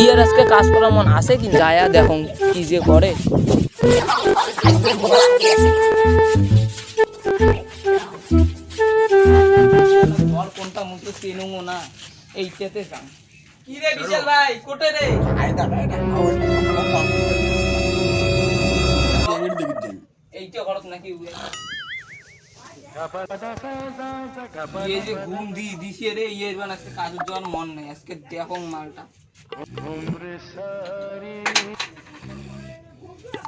ইয়ার আজকে কাজ করার মন আছে কি? যায়া দেখো কি যে করে। কোনটা মুখে চেনুমো না এইটাতে যাম। কি রে বিশাল ভাই? কোটে রে? এইটা করত নাকি উয়ে আজকে কাজের মন নেই। আজকে দেখো মালটা।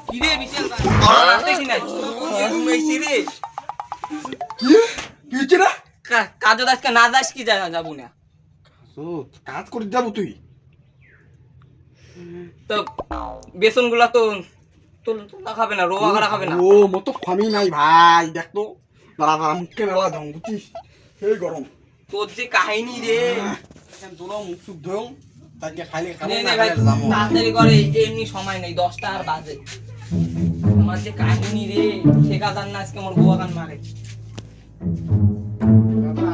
কি রে বিশাল ভাই? রাতে কি নাই ঘুমাইছি রে। কি? হচ্ছে রে? কা- কাজত আজকে না যাস কি যাব না। কাজ করে যাব তুই। তো বেসনগুলা তো তোলা খাবে না রোয়া করা খাবে না। ও মতো খামি নাই ভাই দেখ তো। দাঁড়া দাঁড়া মুখকে মেলা দাও বুঝছিস? সেই গরম। তোর যে কাহিনী রে। তোরা মুখ সুখ তাকে খাব না ভাই তাড়াতাড়ি করে এমনি সময় নেই দশটা আর বাজে। আমার যে কাহিনী রে ঠেকা যান না আজকে আমার গোয়া গান মারে।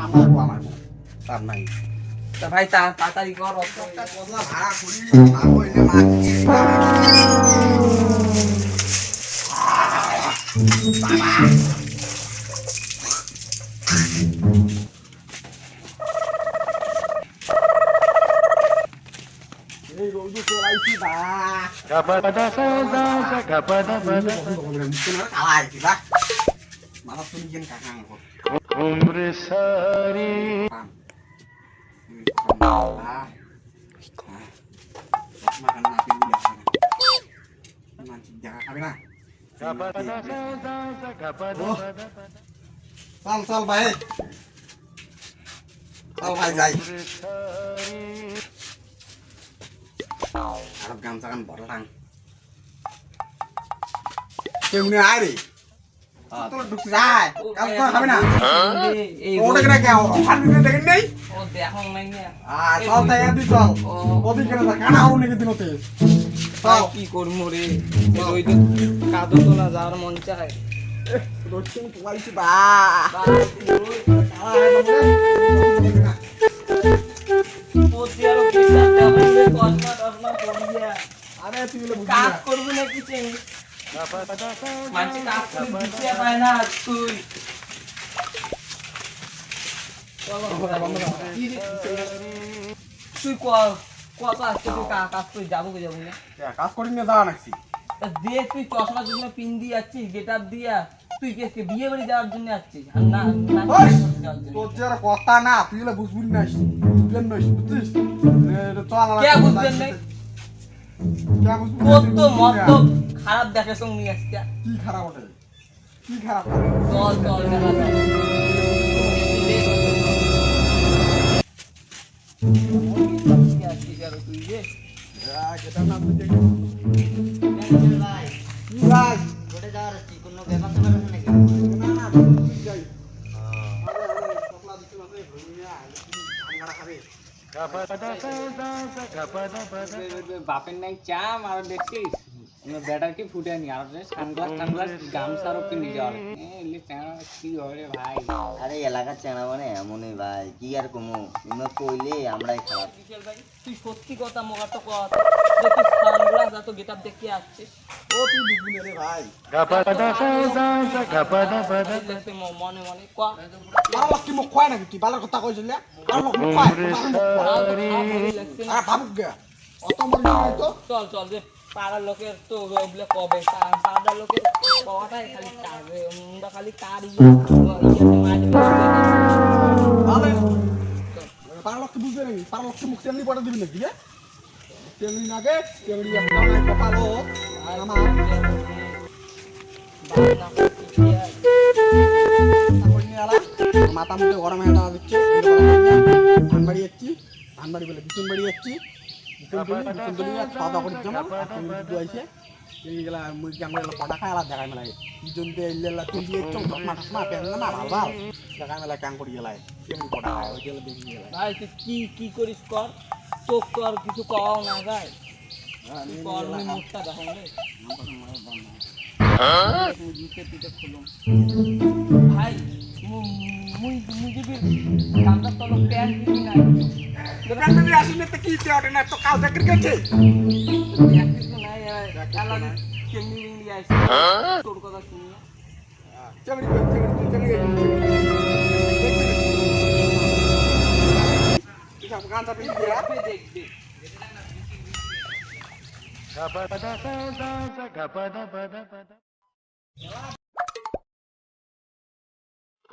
আমার গো, আমার গো। তার নাই। তা ভাই তা- তাড়াতাড়ি কর। অত একটা কথা ভাড়া করি না হইলে মাছ এই Ah. Ah. Makan natin din ako. Nandiyan ka kami na. Oh. Sal, sal, bahay. Sal, bahay, guys. Harap gamsa kan borlang. কেমনে আয় রে তোর ঢুকছে আয় কাজ করা খাবে না ওটা কেন কেউ দেখেন নেই আর চল তাই দি চল। ওদিকে কানা হও নাকি দিনতে? কি করব রে? ওই তো কাদো তোলা যাওয়ার মন চায়। পোয়াইছি বা? আরও তুই কাজ না। করব না মানুষ কাজ করে দিতে পায় না তুই। তুই ক কত তুই কাজ করে যাব যাব না কাজ করি নিয়ে যাওয়া নাকি দিয়ে তুই চশমা চশমা পিন দিয়ে যাচ্ছিস গেট আপ দিয়া তুই কি বিয়ে বাড়ি যাওয়ার জন্য যাচ্ছিস আর না না ওই! যাওয়ার জন্য। তোর যে কথা না তুই বুঝবি না বুঝবেন না বুঝছিস চল কে বুঝবেন যাইতে। নাই? কে বুঝবি না? তোর তো মত খারাপ দেখে সঙ্গে কি খারাপ ওটা কি খারাপ চল চল বাপের নাই চাম আর দেখছিস? ব্যাটার কি ফুটে নি আর গামছা আর কিনে যাওয়ার কি ভাই? আরে এলাকার চেনা মানে এমনই ভাই। কি আর কমু? ইমা কইলে আমরাই খারাপ। বিশাল ভাই, তুই সত্যি কথা মোকা তো কথা যে তুই সানগ্লাস দেখে আসছিস। ও তুই বুঝবি রে ভাই। দেখতে ম- মনে মনে ক। বাবা কি মুখ খোয়াই নাকি তুই? ভালো কথা কইছিস না আর মুখ খোয়াই আর ভাবুক অত মরি তো? চল চল যে পাড়ার লোকের তো ওগুলো কবে? পাড়ার লোকের কটাই খালি কাজে আমরা খালি কার ইয়ে ইয়েতে মাঝে ভালো পাড়া লোক বুঝবে নাকি পাড়া লোক মুখ তেমনি পড়ে দিবি নাকি তেমনি নাগে তেমনি একটা নাই। কপালো আমার মাথা মুখে গরম হয়ে দিচ্ছে ধান বাড়ি যাচ্ছি ধান বাড়ি বলে বিচুন বাড়ি যাচ্ছি। করে যেমন আলাদা মেলায়। তুলি পেন না ভালো ভালো মেলায় করি গেলায় কেমন খায় ওই গেলে দেখি গেলায়। ভাই তুই কি কি করিস কর? চোখ তো আর কিছু পাওয়াও না যায় কর মুই মুখটা দেখুন রে। পিঠে ভাই মুই মুই যদি কামটা তলক প্যান্ট দিবি না দোকান থেকে আসি না তো কি তেওটে না তো কাউ দেখে গেছে এক কিছু নাই আলাদা কেমনি কেমনি আইছে তোর কথা শুনি চেমড়ি কই চেমড়ি চেমড়ি কি সব গান চাপি দিয়া দেখবে দেখবে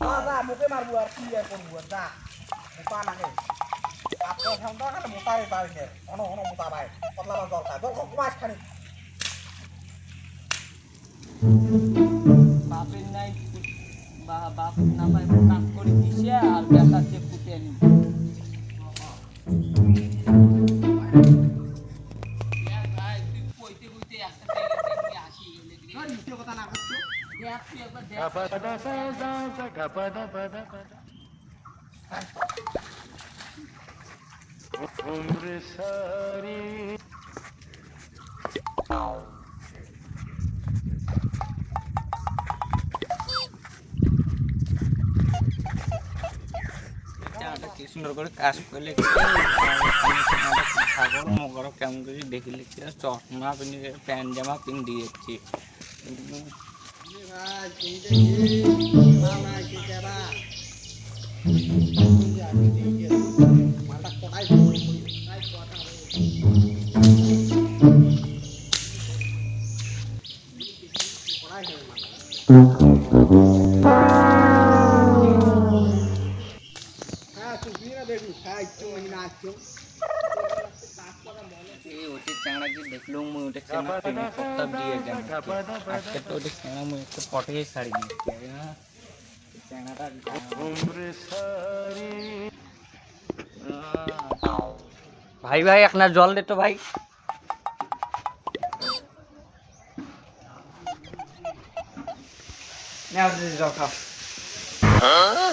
যা মুখে মারবো আর কি আর করব? যা মোটা নাকে আপনার সামনে খালি মোটারে পারে অন অন মোটা ভাই পতলা জল খায়? জল কমাস খানি বাপের নাই, বাপ না পাই কাজ করে দিছে আর বেটাকে ফুটে নি সুন্দর করে কাজ করলে ছাগল মগর কেমন করে দেখিলে কি আর চশমা পিন্ধি প্যান্ট জামা পিন্ধি যাচ্ছি ভাই কি সব দিয়ে দেন আজকে তো ওই চেনা মুই একটা পটে শাড়ি চেনাটা ভাই ভাই, আপনার জল দে তো ভাই। জল খাও। হ্যাঁ?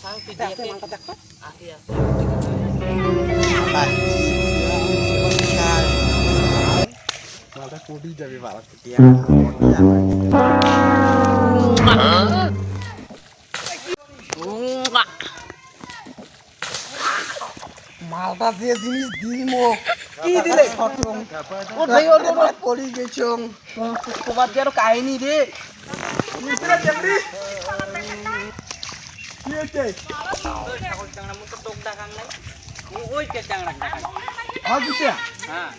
মালটা কোটি যাবে মালটা যে জিনিস দিম কি দিলে? খতম ও ভাই ওর ওর পড়ি গেছং তোমার যে আরও কাহিনী রে। কি হচ্ছে চ্যাংড়া মুই তো তোক ডাকান নাই ও- ওই কে চ্যাংড়া ডাকাই হ্যাঁ জিতে হ্যাঁ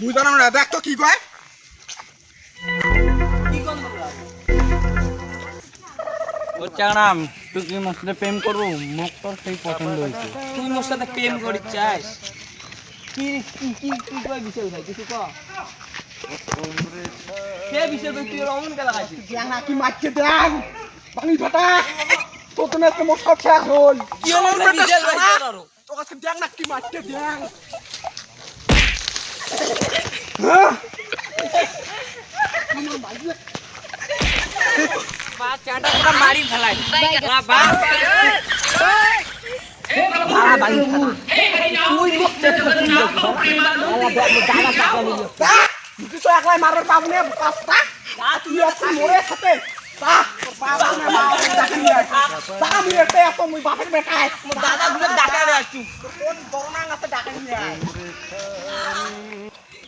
মুই জানাম না দেখ তো কি কয়। ও চ্যাংড়া তুই কি মোর সাথে প্রেম করব? মোক তোর সেই পছন্দ হয়েছে। তুই মোর সাথে প্রেম করি চাস কি কি কি কি কয় বিশাল ভাই কিছু ক সে বিশাল ভাই তুই অমন কে লাগাইছিস দেখ না কি মারছে দেখ পানি ফাটা। তো তো না সব শেষ হল? কি হলো রে বিশাল তোর তো কাছে দেখ না কি মারছে দেখ। বা চাটা পুরো মারি ফেলাই। বা বা তুই তো একলাই মারার পাবো না পাঁচটা তুই আজকে মরে সাথে তা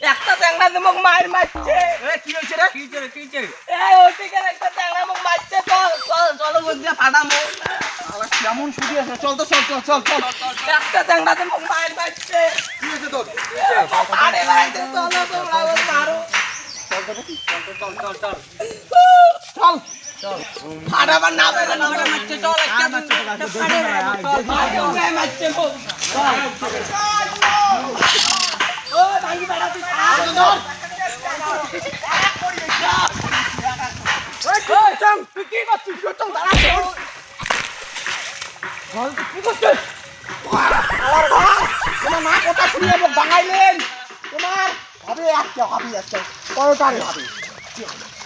একটা চ্যাংড়া মোক মার মারছে কি হইছে রে কি চলে কি চলে এই ওদিকে একটা চ্যাংড়া মোক মারছে চল চল চলো বদিয়া ফাটামো কেমন সুদি আছে চল তো চল চল চল চল একটা চ্যাংড়া দিয়ে মোক মার মারছে আরে ভাই চলো তোমরা ওর মারো চল। ফাটাবার না একটা একটা তোমার হবে আজকে হবে আজকে কয়টারে হবে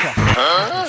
Huh?